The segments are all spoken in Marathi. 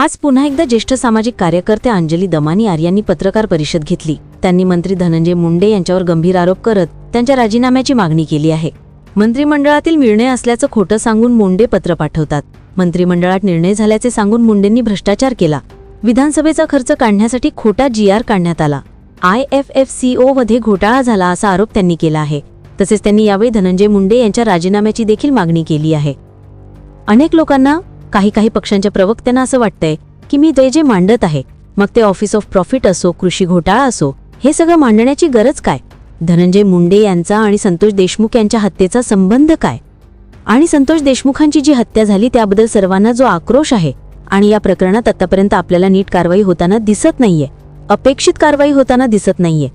आज पुन्हा एकदा ज्येष्ठ सामाजिक कार्यकर्ते अंजली दमानी यांनी पत्रकार परिषद घेतली. त्यांनी मंत्री धनंजय मुंडे यांच्यावर गंभीर आरोप करत त्यांच्या राजीनाम्याची मागणी केली आहे. मंत्रिमंडळातील निर्णय असल्याचं खोटं सांगून मुंडे पत्र पाठवतात. मंत्रिमंडळात निर्णय झाल्याचे सांगून मुंडेंनी भ्रष्टाचार केला. विधानसभेचा खर्च काढण्यासाठी खोटा जी आर काढण्यात आला. I F F C O मध्ये घोटाळा झाला असा आरोप त्यांनी केला आहे. तसेच त्यांनी यावेळी धनंजय मुंडे यांच्या राजीनाम्याची देखील मागणी केली आहे. अनेक लोकांना काही काही पक्षांच्या प्रवक्त्यांना असं वाटतंय की मी ते जे मांडत आहे मग ते ऑफिस ऑफ प्रॉफिट असो कृषी घोटाळा असो हे सगळं मांडण्याची गरज काय? धनंजय मुंडे यांचा आणि संतोष देशमुख यांच्या हत्येचा संबंध काय? आणि संतोष देशमुखांची जी हत्या झाली त्याबद्दल सर्वांना जो आक्रोश आहे आणि या प्रकरणात आतापर्यंत आपल्याला नीट कारवाई होताना दिसत नाहीये अपेक्षित कारवाई होताना दिसत नाहीये.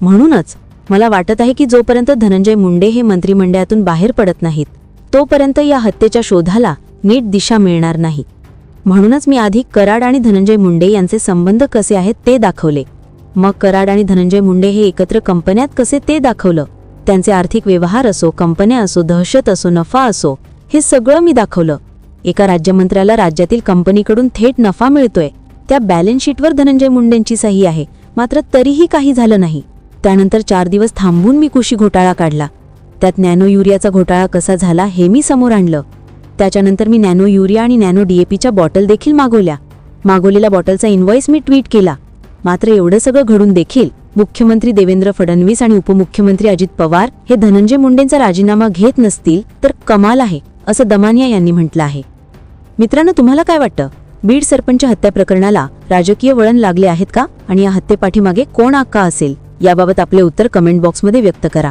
म्हणूनच मला वाटत आहे की जोपर्यंत धनंजय मुंडे हे मंत्रिमंडळातून बाहेर पडत नाहीत तोपर्यंत या हत्येच्या शोधाला नीट दिशा मिळणार नाही. म्हणूनच मी आधी कराड आणि धनंजय मुंडे यांचे संबंध कसे आहेत ते दाखवले. मग कराड आणि धनंजय मुंडे हे एकत्र कंपन्यात कसे ते दाखवलं. त्यांचे आर्थिक व्यवहार असो कंपन्या असो दहशत असो नफा असो हे सगळं मी दाखवलं. एका राज्यमंत्र्याला राज्यातील कंपनीकडून थेट नफा मिळतोय. त्या बॅलन्स शीटवर धनंजय मुंडेंची सही आहे. मात्र तरीही काही झालं नाही. त्यानंतर चार दिवस थांबून मी कुशी घोटाळा काढला. त्यात नॅनो युरियाचा घोटाळा कसा झाला हे मी समोर आणलं. त्याच्यानंतर मी नॅनो युरिया आणि नॅनो डीएपीच्या बॉटल देखील मागवल्या. मागवलेल्या बॉटलचा इन्व्हॉइस मी ट्विट केला. मात्र एवढं सगळं घडून देखील मुख्यमंत्री देवेंद्र फडणवीस आणि उपमुख्यमंत्री अजित पवार हे धनंजय मुंडेंचा राजीनामा घेत नसतील तर कमाल आहे असं दमानिया यांनी म्हटलं आहे. मित्रांनो तुम्हाला काय वाटतं? बीड सरपंच हत्या प्रकरणाला राजकीय वळण लागले आहेत का? आणि या हत्येपाठीमागे कोण आक्का असेल? याबाबत आपले उत्तर कमेंट बॉक्समध्ये व्यक्त करा.